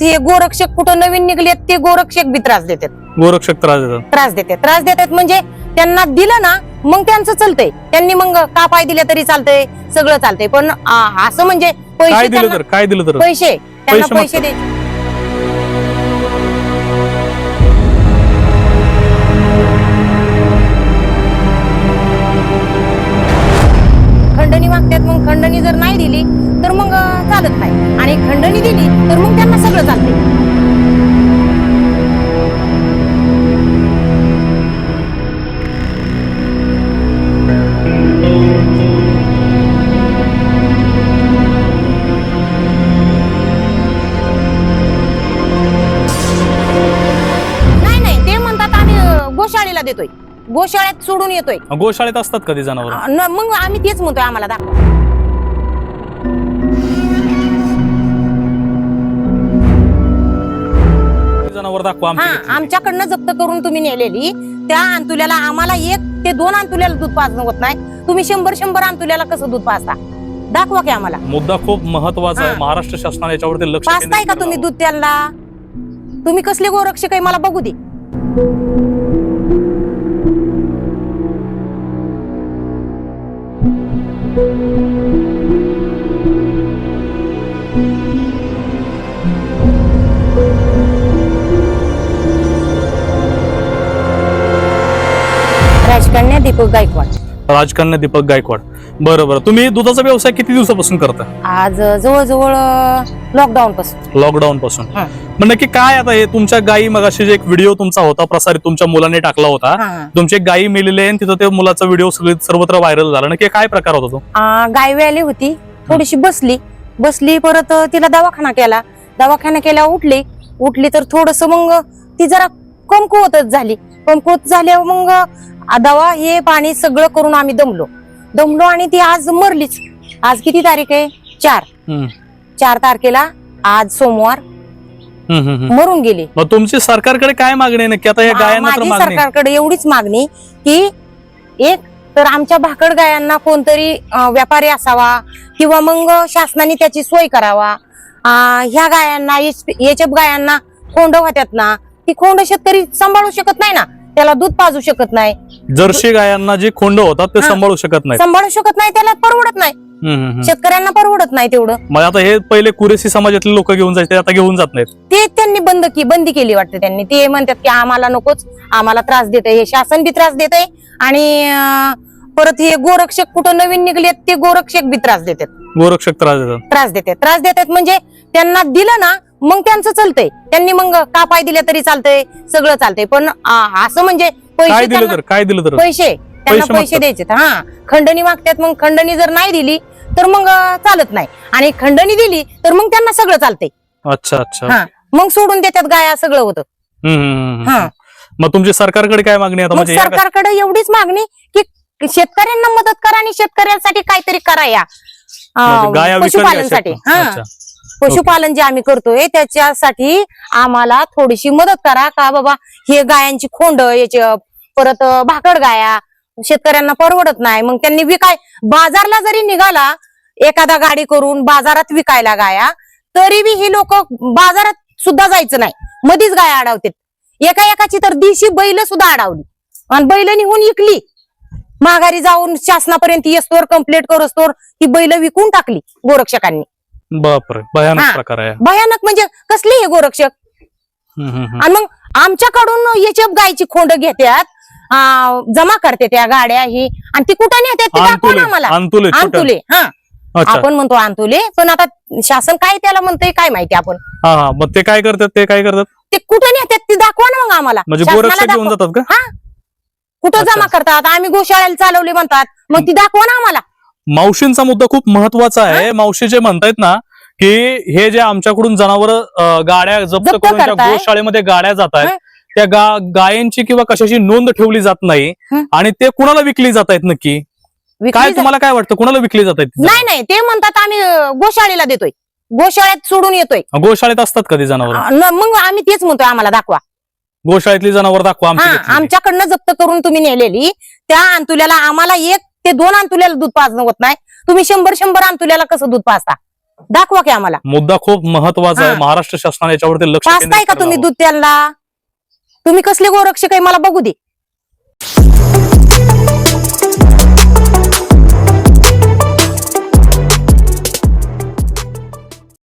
परत हे गोरक्षक कुठं नवीन निघलेत ते गोरक्षक बी त्रास देतात. गोरक्षक त्रास देतात. त्रास देतात. त्रास देतात म्हणजे त्यांना दिलं ना मग त्यांचं चालतंय. त्यांनी मग का पाय दिले तरी चालतंय सगळं चालतंय. पण आ, असं म्हणजे काय पैसे दिलं त्यांना- तर काय दिलं तर? पैसे. त्यांना पैसे पैसे दे खंडणी सगळं चालतंय नाही नाही ते म्हणतात आम्ही अं, गोशाळेला देतोय. गोशाळेत सोडून येतोय. गोशाळेत असतात कधी जनावर? अं, न- मग आम्ही तेच म्हणतोय आम्हाला दाखवा. जनावर दाखवा हा आमच्या आमच्याकडनं जप्त करून तुम्ही नेलेली. त्या अंतुल्याला आम्हाला एक ते दोन अंतुल्याला दूध पाजणं होत नाही. तुम्ही शंभर शंभर अंतुल्याला कसं दूध पाजता? दाखवा की आम्हाला. मुद्दा खूप महत्त्वाचा आहे. हा. महाराष्ट्र शासनाने याच्यावरती लक्ष पाजताय का करावं. तुम्ही दूध त्यांना तुम्ही कसले गोरक्षक आहे? मला बघू दे. राजकन्या दीपक गायकवाड. राजकन्या दीपक गायकवाड. बरं बरं. तुम्ही दुधाचा व्यवसाय किती दिवसापासून करता आज जवळजवळ लॉकडाऊन पासून. लॉकडाऊन पासून. हा. मग नक्की काय आता हे तुमच्या गायी मगाशी जे एक व्हिडिओ तुमचा होता प्रसारित तुमच्या मुलाने टाकला होता हा, हा. तुमची गायी मेलेली आहे आणि तिथं त्या मुलाचा व्हिडिओ सर्वत्र व्हायरल झाला. नक्की काय प्रकार होता तो? आ, गाय व्याली होती. थोडीशी बसली. बसली परत तिला दवाखाना केला. दवाखाना केला उठली. उठली तर थोडस मग ती जरा कमकुवतच झाली. कमकुवत झाल्यावर मग दवा हे पाणी सगळं करून आम्ही दमलो. दमलो आणि ती आज मरलीच. आज किती तारीख आहे? चार. चार तारखेला आज सोमवार. मरून गेली. मग तुमची सरकारकडे काय मागणी नक्की आता या माझी. सरकारकडे एवढीच मागणी की एक तर आमच्या भाकड गायांना कोणतरी व्यापारी असावा किंवा मग शासनाने त्याची सोय करावा. ह्या गायांना याच्या गायांना खोंड होत्यात ना ती खोंड शेतकरी सांभाळू शकत नाही ना. त्याला दूध पाजू शकत नाही. जर्सी गायांना जे खोंड होतात ते हा. सांभाळू शकत नाही सांभाळू शकत नाही त्याला परवडत नाही. शेतकऱ्यांना परवडत नाही तेवढं. मग आता हे पहिले कुरेसी समाजातले लोक घेऊन जायचे आता घेऊन जात नाहीत. ते त्यांनी बंद की बंदी केली वाटतं त्यांनी. ते म्हणतात की आम्हाला नकोच आम्हाला त्रास देत हे शासन बी त्रास देत आणि अं, परत हे गोरक्षक कुठं नवीन निघलेत ते गोरक्षक बी त्रास देतात. गोरक्षक त्रास देतात. त्रास देतात. त्रास देतात म्हणजे त्यांना दिलं ना मग त्यांचं चालतंय. त्यांनी मग का पाय दिले तरी चालतंय सगळं चालतंय. पण आ, असं म्हणजे काय पैसे दिलं त्यांना- तर? काय दिलं तर? पैसे. त्यांना पैसे पैसे द्यायचे हा. खंडणी मागतात मग खंडणी जर नाही दिली तर मग अं, चालत नाही. आणि खंडणी दिली तर मग त्यांना सगळं चालतंय. अच्छा अच्छा. हा. मग सोडून देतात गाया सगळं होतं. हम्म, हम्म, हम्म. हा. मग तुमची सरकारकडे काय मागणी आहे? आता मग म्हणजे या सरकारकडे एवढीच मागणी की शेतकऱ्यांना मदत करा आणि शेतकऱ्यांसाठी काहीतरी करा या. म्हणजे अं, गाया विकत पशुपालनसाठी. हा. अच्छा. पशुपालन जे आम्ही करतोय त्याच्यासाठी आम्हाला थोडीशी मदत करा. का बाबा हे गायांची खोंड याचे परत भाकड गाया शेतकऱ्यांना परवडत नाही. मग त्यांनी विकाय बाजारला जरी निघाला एखादा गाडी करून बाजारात विकायला गाया तरी बी ही लोक बाजारात सुद्धा जायचं नाही. मधीच गाय अडवतात. एका एकाची तर दिशी बैल सुद्धा अडवली. आणि बैल निघून इकली माघारी जाऊन शासनापर्यंत येस्तोर कंप्लेंट करोस्तोर ही बैल विकून टाकली गोरक्षकांनी. बापरे भयानक हा. प्रकार आहे. भयानक म्हणजे कसले हे गोरक्षक? हम्म, हम्म, हम्म. आणि मग आमच्याकडून याच्या गायची खोंड घेतात जमा करते त्या गाड्या ही. आणि ती कुठं नेतात ते दाखवा ना आम्हाला. अंतुले छोट्या. अंतुले हा. अच्छा. आपण म्हणतो अंतुले पण आता शासन काय त्याला म्हणतंय काय माहिती आपण? हा हा. मग ते काय करतात? ते काय करतात? ते कुठं नेतात ते दाखवा ना मग आम्हाला. म्हणजे शासनाला गोरक्षक घेऊन दाखवा. जातात का? हा. कुठं अच्छा. जमा करतात आम्ही गोशाळेला चालवले म्हणतात. मग ती दाखवा ना आम्हाला. मावशींचा मुद्दा खूप महत्त्वाचा आहे. मावशी जे म्हणतायत ना की हे जे आमच्याकडून जनावर गाड्या जप्त करून ज्या. गोशाळेमध्ये गाड्या जात. आहेत त्या गा गायांची किंवा कशाची नोंद ठेवली जात नाही. आणि ते कुणाला विकली जात आहेत नक्की काय तुम्हाला काय वाटतं? कुणाला विकली जात आहेत नाही नाही ते म्हणतात आम्ही गोशाळेला देतोय. गोशाळेत सोडून येतोय. गोशाळेत असतात कधी जनावर? मग आम्ही तेच म्हणतोय आम्हाला दाखवा. गोशाळेतली जनावर दाखवा. आमच्याकडनं जप्त करून तुम्ही नेलेली. त्या अंतुल्याला आम्हाला एक ते दोन अंतुल्याला दूध पाजणं होत नाही. तुम्ही शंभर शंभर अंतुल्याला कसं दूध पाजता? दाखवा की आम्हाला. मुद्दा खूप महत्त्वाचा आहे. हा. महाराष्ट्र शासनाने याच्यावरती लक्ष केंद्रित का तुम्ही. दूध त्यांना तुम्ही कसले गोरक्षक आहे? मला बघू दे.